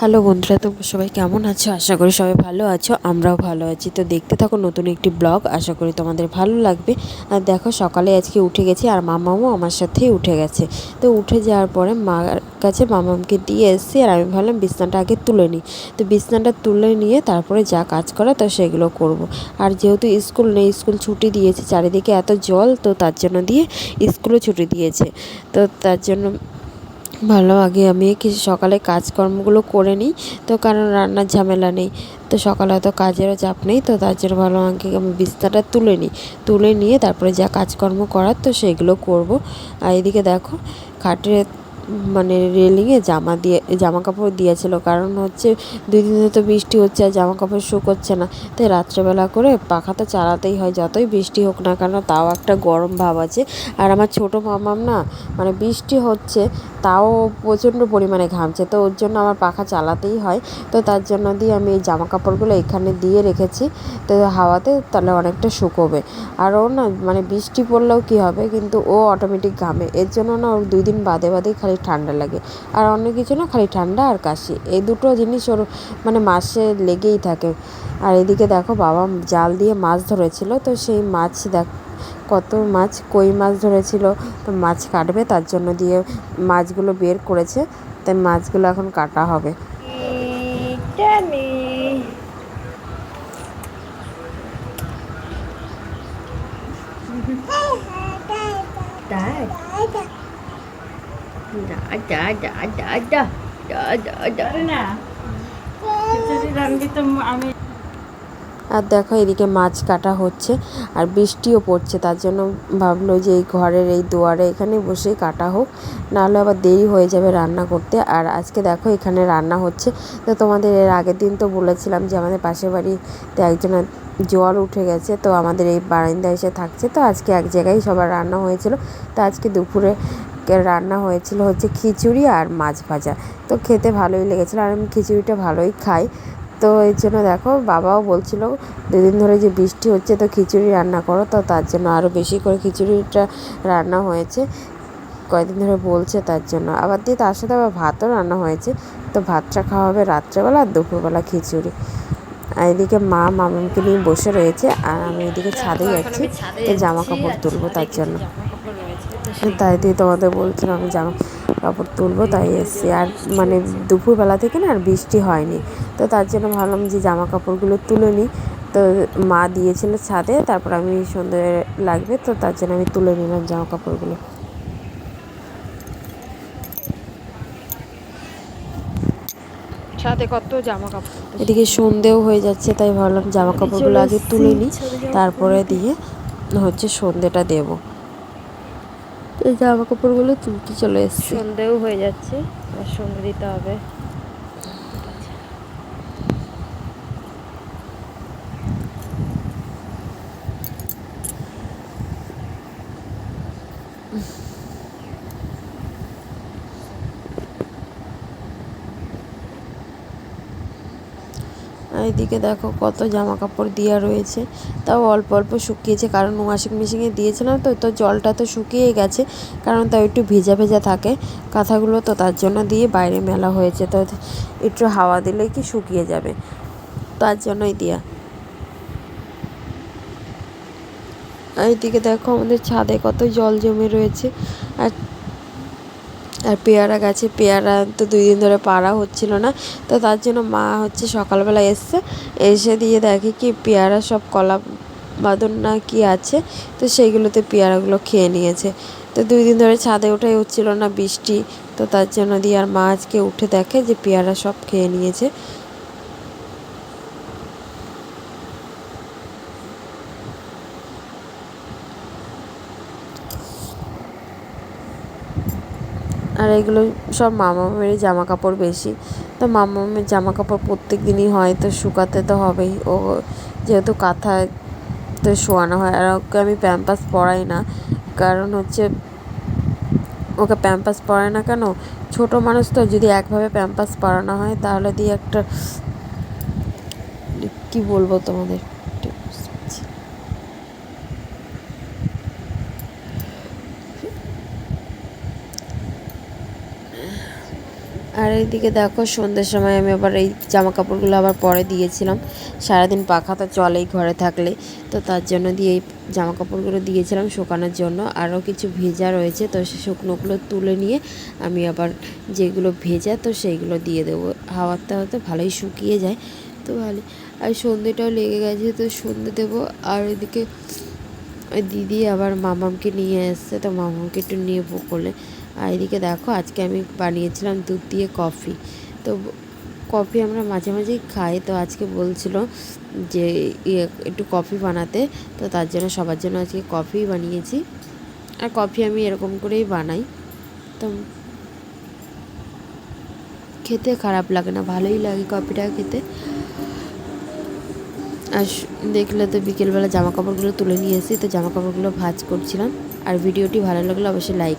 Hello বন্ধুরা, তোমরা সবাই কেমন আছো? আশা করি সবাই ভালো আছো, আমরাও ভালো আছি। তো দেখতে থাকো নতুন একটি ব্লগ, আশা করি তোমাদের ভালো লাগবে। আর দেখো, সকালে আজকে উঠে গেছি আর মামামও আমার সাথেই উঠে গেছে। তো উঠে যাওয়ার পরে মার কাছে মামামকে দিয়ে এসেছি আর আমি ভাবলাম বিছনাটা আগে তুলে নিই। তো বিছনাটা তুলে নিয়ে তারপরে যা কাজ করা তো সেগুলো করব। আর যেহেতু স্কুল নেই, স্কুল ছুটি দিয়েছে, চারিদিকে এত জল তো তার জন্য দিয়ে স্কুলও ছুটি দিয়েছে। তো তার জন্য ভাবলাম আগে আমি কিছু সকালে কাজকর্মগুলো করে নিই, তো কারণ রান্নার ঝামেলা নেই। তো সকালে হয়তো কাজেরও চাপ নেই, তো তার জন্য ভালো আগে আমি বিছনাটা তুলে নিই। তুলে নিয়ে তারপরে যা কাজকর্ম করার, তো সেগুলো করব। আর এদিকে দেখো, খাটের মানে রেলিংয়ে জামা দিয়ে জামা কাপড় দিয়েছিল। কারণ হচ্ছে দুই দিন ধরে তো বৃষ্টি হচ্ছে আর জামা কাপড় শুকোচ্ছে না। তাই রাত্রেবেলা করে পাখা তো চালাতেই হয়, যতই বৃষ্টি হোক না কেন তাও একটা গরম ভাব আছে। আর আমার ছোটো মামাম না মানে বৃষ্টি হচ্ছে, তাও প্রচণ্ড পরিমাণে ঘামছে। তো ওর জন্য আমার পাখা চালাতেই হয়। তো তার জন্য দিয়ে আমি এই জামা কাপড়গুলো এখানে দিয়ে রেখেছি। তো হাওয়াতে তাহলে অনেকটা শুকোবে আর ও না মানে বৃষ্টি পড়লেও কী হবে? কিন্তু ও অটোমেটিক ঘামে। এর জন্য না ওর দুই দিন বাদে বাদেই খালি ঠান্ডা লাগে। আর অন্য কিছু না খালি ঠান্ডা আর কাশি। এই দুটো জিনিস ওর মানে মাসে লেগেই থাকে। আর এদিকে দেখো বাবা জাল দিয়ে মাছ ধরেছিল তো সেই মাছ দেখ কত মাছ কই মাছ ধরেছিল তো মাছ কাটবে তার জন্য দিয়ে মাছগুলো বের করেছে। তাই মাছগুলো এখন কাটা হবে। Dad. Da da da da da da da da. পারে না খিচুড়ি রান্নবি তো আমি আর দেখো এদিকে মাছ কাটা হচ্ছে আর বৃষ্টিও পড়ছে তার জন্য ভাবলো যে এই ঘরের এই দুয়ারে এখানে বসেই কাটা হোক নাহলে আবার দেরি হয়ে যাবে রান্না করতে। আর আজকে দেখো এখানে রান্না হচ্ছে। তো তোমাদের এর আগের দিন তো বলেছিলাম যে আমাদের পাশের বাড়িতে একজনের জল উঠে গেছে তো আমাদের এই বারান্দা এসে থাকছে। তো আজকে এক জায়গায় সবার রান্না হয়েছিল। তো আজকে দুপুরে রান্না হয়েছিল হচ্ছে খিচুড়ি আর মাছ ভাজা। তো খেতে ভালোই লেগেছিলো আর আমি খিচুড়িটা ভালোই খাই। তো এর জন্য দেখো বাবাও বলছিল দুদিন ধরে যে বৃষ্টি হচ্ছে তো খিচুড়ি রান্না করো। তো তার জন্য আরও বেশি করে খিচুড়িটা রান্না হয়েছে। কয়েকদিন ধরে বলছে তার জন্য। আবার দিয়ে তার সাথে আবার ভাতও রান্না হয়েছে। তো ভাতটা খাওয়া হবে রাত্রেবেলা আর দুপুরবেলা খিচুড়ি। আর এদিকে মা মামাকে নিয়ে বসে রয়েছে আর আমি এদিকে ছাদে যাচ্ছি। জামা কাপড় তুলবো তার জন্য। তাই দিয়ে তোমাদের বলছিলাম আমি জামা কাপড় তুলবো তাই এসছি। আর মানে দুপুরবেলা থেকে না আর বৃষ্টি হয়নি তো তার জন্য ভাবলাম যে জামা কাপড়গুলো তুলে নিই। তো মা দিয়েছিল ছাদে তারপর আমি সন্ধ্যে লাগবে তো তার জন্য আমি তুলে নিলাম জামা কাপড়গুলো। সাথে কত জামা কাপড়? এদিকে সন্ধেও হয়ে যাচ্ছে তাই ভাবলাম জামা কাপড়গুলো আগে তুলে নিই তারপরে দিয়ে হচ্ছে সন্ধেটা দেবো। তো জামা কাপড়গুলো তুলতে চলে এসছি। সন্ধেও হয়ে যাচ্ছে আর সন্ধে দিতে হবে। আর এদিকে দেখো কত জামা কাপড় দেওয়া রয়েছে। তাও অল্প অল্প শুকিয়েছে, কারণ ওয়াশিং মেশিনে দিয়েছিলাম তো তো জলটা তো শুকিয়ে গেছে, কারণ তাও একটু ভেজা ভেজা থাকে। কাঁথাগুলো তো তার জন্য দিয়ে বাইরে মেলা হয়েছে, তো একটু হাওয়া দিলে কি শুকিয়ে যাবে, তার জন্যই দেওয়া আর এদিকে দেখো আমাদের ছাদে কত জল জমে রয়েছে, আর আর পেয়ারা গাছে, পেয়ারা তো দুই দিন ধরে পাড়া হচ্ছিল না। তো তার জন্য মা হচ্ছে সকালবেলা এসছে, এসে দিয়ে দেখে কি পেয়ারা সব কলা বাদন না কি আছে, তো সেইগুলোতে পেয়ারাগুলো খেয়ে নিয়েছে। তো দুই দিন ধরে ছাদে ওঠাই হচ্ছিল না বৃষ্টি, তো তার জন্য দিয়ে আর মা আজকে উঠে দেখে যে পেয়ারা সব খেয়ে নিয়েছে। আর এগুলো সব মামামেরই জামা কাপড় বেশি। তো মামামের জামা কাপড় প্রত্যেক দিনই হয়, তো শুকাতে তো হবেই। ও যেহেতু কাঁথায় তো শোয়ানো হয়, আর ওকে আমি প্যাম্পাস পরাই না। কারণ হচ্ছে ওকে প্যাম্পাস পরায় না কেন? ছোট মানুষ তো, যদি একভাবে প্যাম্পাস পরানো হয়, তাহলে দিয়ে একটা কি বলব তোমাদের? আর এইদিকে দেখো সন্ধ্যের সময় আমি আবার এই জামা কাপড়গুলো আবার পরে দিয়েছিলাম। সারাদিন পাখা তো চলেই ঘরে থাকলে। তো তার জন্য দিয়ে এই জামা কাপড়গুলো দিয়েছিলাম শুকানোর জন্য। আরও কিছু ভেজা রয়েছে, তো সে শুকনোগুলো তুলে নিয়ে আমি আবার যেগুলো ভেজা, তো সেইগুলো দিয়ে দেবো। হাওয়াতে হাওয়াতে ভালোই শুকিয়ে যায়। তো ভালো। আর সন্ধ্যেটাও লেগে গেছে, তো সন্ধ্যে দেবো। আর ওইদিকে ওই দিদি আবার মামামকে নিয়ে এসছে, তো মামামকে একটু নিয়ে বকলে আর এদিকে দেখো, আজকে আমি বানিয়েছিলাম দুধ দিয়ে কফি। তো কফি আমরা মাঝে মাঝেই খাই। তো আজকে বলছিল যে ইয়ে একটু কফি বানাতে। তো তার জন্য সবার জন্য আজকে কফি বানিয়েছি। আর কফি আমি এরকম করেই বানাই। তো খেতে খারাপ লাগে না, ভালোই লাগে কফিটা খেতে। আর দেখলে তো বিকেলবেলা জামা কাপড়গুলো তুলে নিয়ে এসেছি। তো জামা কাপড়গুলো ভাঁজ করছিলাম। আর ভিডিওটি ভালো লাগলে অবশ্যই লাইক